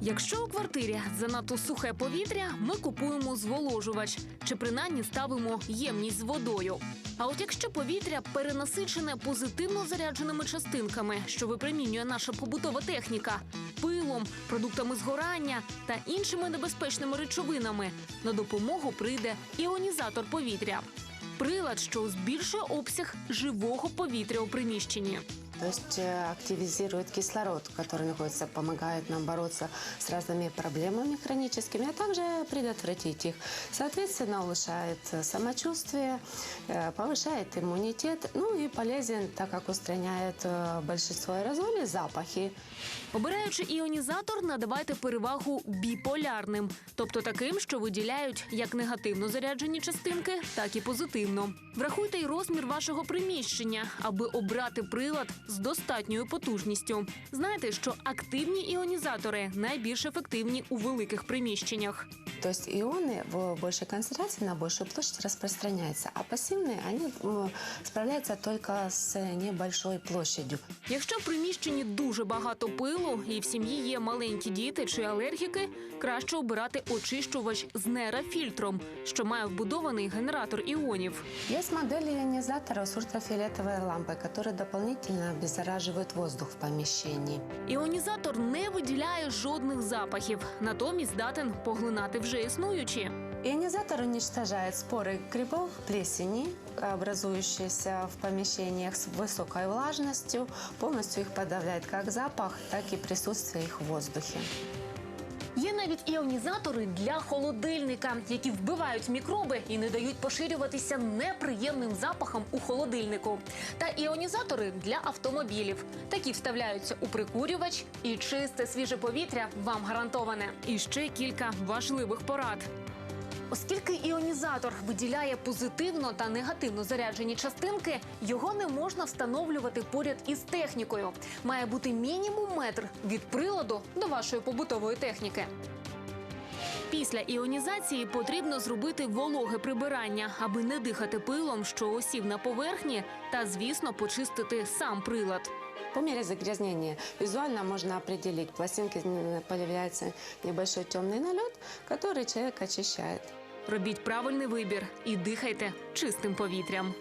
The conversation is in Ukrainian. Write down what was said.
Якщо у квартирі занадто сухе повітря, ми купуємо зволожувач чи принаймні ставимо ємність з водою. А от якщо повітря перенасичене позитивно зарядженими частинками, що випромінює наша побутова техніка, пилом, продуктами згорання та іншими небезпечними речовинами, на допомогу прийде іонізатор повітря. Прилад, що збільшує обсяг живого повітря у приміщенні То есть э, активизирует кислород, который находится, помогает нам бороться с разными проблемами хроническими, а также предотвратить их. Соответственно, улучшает э, самочувствие, э, повышает иммунитет, ну и полезен, так как устраняет э, большинство аэрозолей, запахи. Обираючи іонізатор, надавайте перевагу біполярним, тобто таким, що виділяють як негативно заряджені частинки, так і позитивно. Врахуйте й розмір вашого приміщення, аби обрати прилад з достатньою потужністю. Знаєте, що активні іонізатори найбільш ефективні у великих приміщеннях. То есть ионы в большей концентрации на большую площадь распространяются, а пассивные, они м, справляются только с небольшой площадью. Якщо в приміщенні дуже багато пилу і в сім'ї є маленькі діти чи алергіки, краще обирати очищувач з нерафільтром, що має вбудований генератор іонів. Есть модели ионизатора с ультрафиолетовой лампой, которые дополнительно обеззараживают воздух в помещении. Іонізатор не виділяє жодних запахів, натомість здатен поглинати вже існуючі. Ионизатор уничтожает споры грибов, плесени, образующиеся в помещениях с высокой влажностью, полностью их подавляет как запах, так и присутствие их в воздухе. Є навіть іонізатори для холодильника, які вбивають мікроби і не дають поширюватися неприємним запахом у холодильнику. Та іонізатори для автомобілів. Такі вставляються у прикурювач, і чисте свіже повітря вам гарантоване. І ще кілька важливих порад. Оскільки іонізатор виділяє позитивно та негативно заряджені частинки, його не можна встановлювати поряд із технікою. Має бути мінімум метр від приладу до вашої побутової техніки. Після іонізації потрібно зробити вологе прибирання, аби не дихати пилом, що осів на поверхні, та, звісно, почистити сам прилад. По мере загрязнения визуально можно определить, пластинки появляется небольшой темный налет, который человек очищает. Робіть правильний вибір і дихайте чистим повітрям.